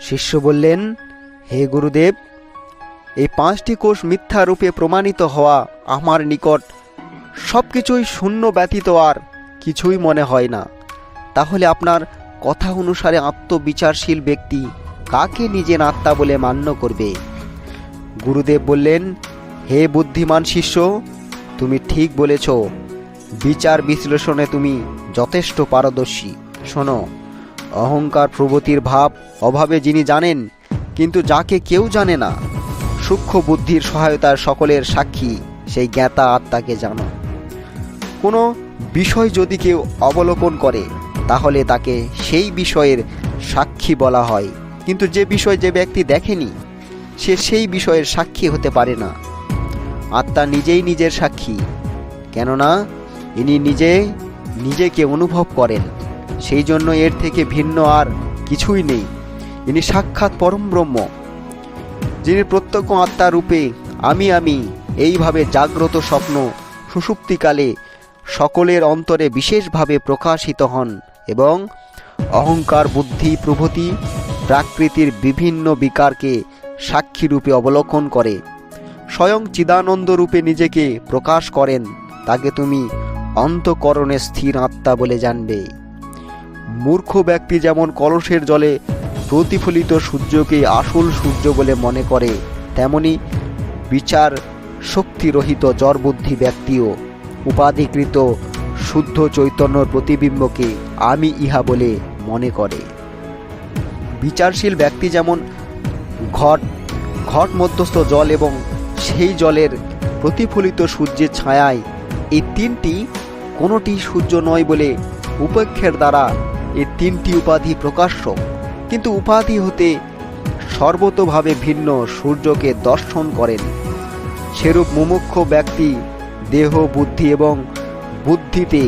শিষ্য বললেন, হে গুরুদেব, এই পাঁচটি কোষ মিথ্যা রূপে প্রমাণিত হওয়া আমার নিকট সব কিছুই শূন্য ব্যতীত আর কিছুই মনে হয় না। তাহলে আপনার কথা অনুসারে আত্মবিচারশীল ব্যক্তি কাকে নিজের আত্মা বলে মান্য করবে? গুরুদেব বললেন, হে বুদ্ধিমান শিষ্য, তুমি ঠিক বলেছ। বিচার বিশ্লেষণে তুমি যথেষ্ট পারদর্শী। শোনো অহংকার প্রগতির ভাব, অভাবে যিনি জানেন, কিন্তু যাকে কেউ জানে না, সূক্ষ্ম বুদ্ধির সহায়তার সকলের সাক্ষী, সেই জ্ঞাতা আত্মাকে জানো। কোনো বিষয় যদি কেউ অবলোকন করে, তাহলে তাকে সেই বিষয়ের সাক্ষী বলা হয়। কিন্তু যে বিষয় যে ব্যক্তি দেখেনি, সে সেই বিষয়ের সাক্ষী হতে পারে না। আত্মা নিজেই নিজের সাক্ষী, কেননা ইনি নিজে নিজেকে অনুভব করেন। সেই জন্য এর থেকে ভিন্ন আর কিছুই নেই। ইনি সাক্ষাৎ পরম ব্রহ্ম, যিনি প্রত্যক্ষ আত্মা রূপে আমি আমি এইভাবে জাগ্রত স্বপ্ন সুষুপ্তিকালে সকলের অন্তরে বিশেষভাবে প্রকাশিত হন এবং অহংকার, বুদ্ধি, প্রভৃতি, প্রাকৃতির বিভিন্ন বিকারকে সাক্ষী রূপে অবলোকন করে। স্বয়ং চিদানন্দ রূপে নিজেকে প্রকাশ করেন, তাকে তুমি অন্তকরণে স্থির আত্মা বলে জানবে। মূর্খ ব্যক্তি যেমন কলসের জলে প্রতিফলিত সূর্যকে আসল সূর্য বলে মনে করে, তেমনি বিচার শক্তিরহিত জড়বুদ্ধি ব্যক্তিও। উপাধিকৃত শুদ্ধ চৈতন্য প্রতিবিম্বকে আমি ইহা বলে মনে করে। বিচারশীল ব্যক্তি যেমন ঘট ঘট মধ্যস্থ জল এবং সেই জলের প্রতিফলিত সূর্যের ছায়ায় এই তিনটি, কোনোটি সূর্য নয় বলে উপেক্ষের দ্বারা এই তিনটি উপাধি প্রকাশ্য, কিন্তু উপাধি হতে সর্বতভাবে ভিন্ন সূর্যকে দর্শন করেন। সেরূপ মুমুক্ষ ব্যক্তি দেহ, বুদ্ধি এবং বুদ্ধিতে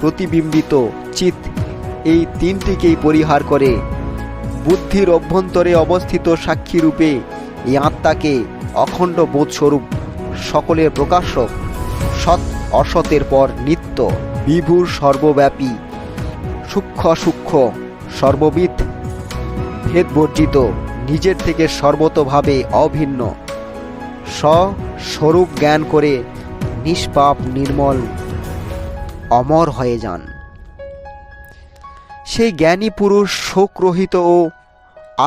প্রতিবিম্বিত চিত এই তিনটিকেই পরিহার করে। বুদ্ধির অভ্যন্তরে অবস্থিত সাক্ষী রূপে এই আত্মাকে অখণ্ড বোধস্বরূপ সকলের প্রকাশক সৎ, অসতের পর নিত্য, বিভুর সর্বব্যাপী সূক্ষ্ম সূক্ষ্ম সর্ববিদ ভেদবর্জিত, নিজের থেকে সর্বতভাবে অভিন্ন। স্বস্বরূপ জ্ঞান করে নিষ্পাপ, নির্মল, অমর হয়ে যান। সেই জ্ঞানী পুরুষ শোকরহিত ও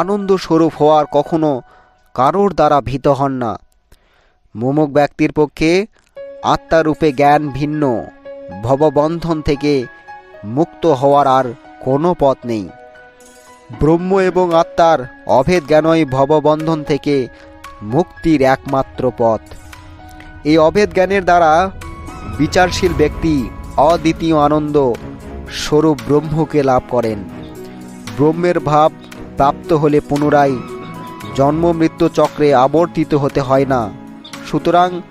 আনন্দ স্বরূপ হওয়ার কখনো কারোর দ্বারা ভীত হন না। মোমক ব্যক্তির পক্ষে আত্মারূপে জ্ঞান ভিন্ন, ভববন্ধন থেকে মুক্ত হওয়ার আর কোনো পথ নেই। ব্রহ্ম এবং আত্মার অভেদ জ্ঞানই ভববন্ধন থেকে মুক্তির একমাত্র পথ। এই অভেদ জ্ঞানের দ্বারা বিচারশীল ব্যক্তি অদ্বিতীয় আনন্দ স্বরূপ ব্রহ্মকে লাভ করেন। ব্রহ্মের ভাব প্রাপ্ত হলে পুনরায় জন্ম মৃত্যু চক্রে আবর্তিত হতে হয় না। সুতরাং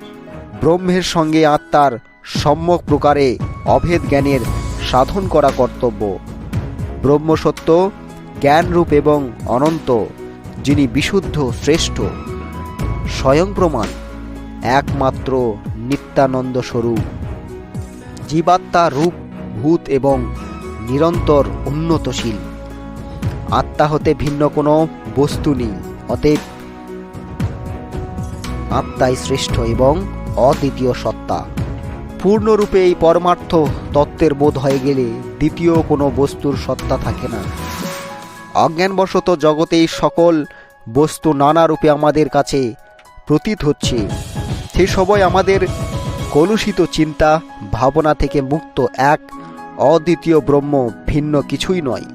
ব্রহ্মের সঙ্গে আত্মার সম্যক প্রকারে অভেদ জ্ঞানের সাধন করা কর্তব্য। ব্রহ্মসত্য, জ্ঞানরূপ এবং অনন্ত, যিনি বিশুদ্ধ শ্রেষ্ঠ, স্বয়ং প্রমাণ, একমাত্র নিত্যানন্দ স্বরূপ। জীবাত্মা রূপ, ভূত এবং নিরন্তর উন্নতশীল। আত্মা হতে ভিন্ন কোনো বস্তু নেই, অতএব আত্মাই শ্রেষ্ঠ এবং অদ্বিতীয় সত্তা। পূর্ণরূপে এই পরমার্থ তত্ত্বের বোধ হয়ে গেলে দ্বিতীয় কোনো বস্তুর সত্তা থাকে না। অজ্ঞানবশত জগতে এই সকল বস্তু নানা রূপে আমাদের কাছে প্রতীত হচ্ছে। সে সবাই আমাদের কলুষিত চিন্তা, ভাবনা থেকে মুক্ত এক অদ্বিতীয় ব্রহ্ম, ভিন্ন কিছুই নয়।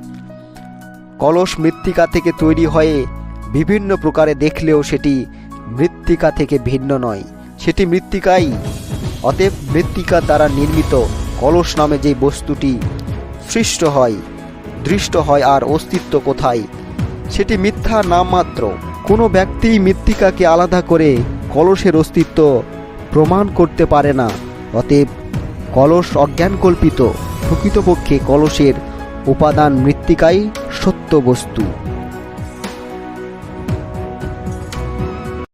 কলস মৃত্তিকা থেকে তৈরি হয়ে বিভিন্ন প্রকারে দেখলেও সেটি মৃত্তিকা থেকে ভিন্ন নয়। সেটি মৃত্তিকাই অতএব মৃত্তিকা দ্বারা নির্মিত কলস নামে যে বস্তুটি সৃষ্ট হয়, দৃষ্ট হয় আর অস্তিত্ব কোথায়? সেটি মিথ্যা নাম মাত্র। কোনো ব্যক্তি মৃত্তিকাকে আলাদা করে কলসের অস্তিত্ব প্রমাণ করতে পারে না। অতএব কলস অজ্ঞান কল্পিত প্রকৃতপক্ষে কলসের উপাদান মৃত্তিকাই সত্য বস্তু।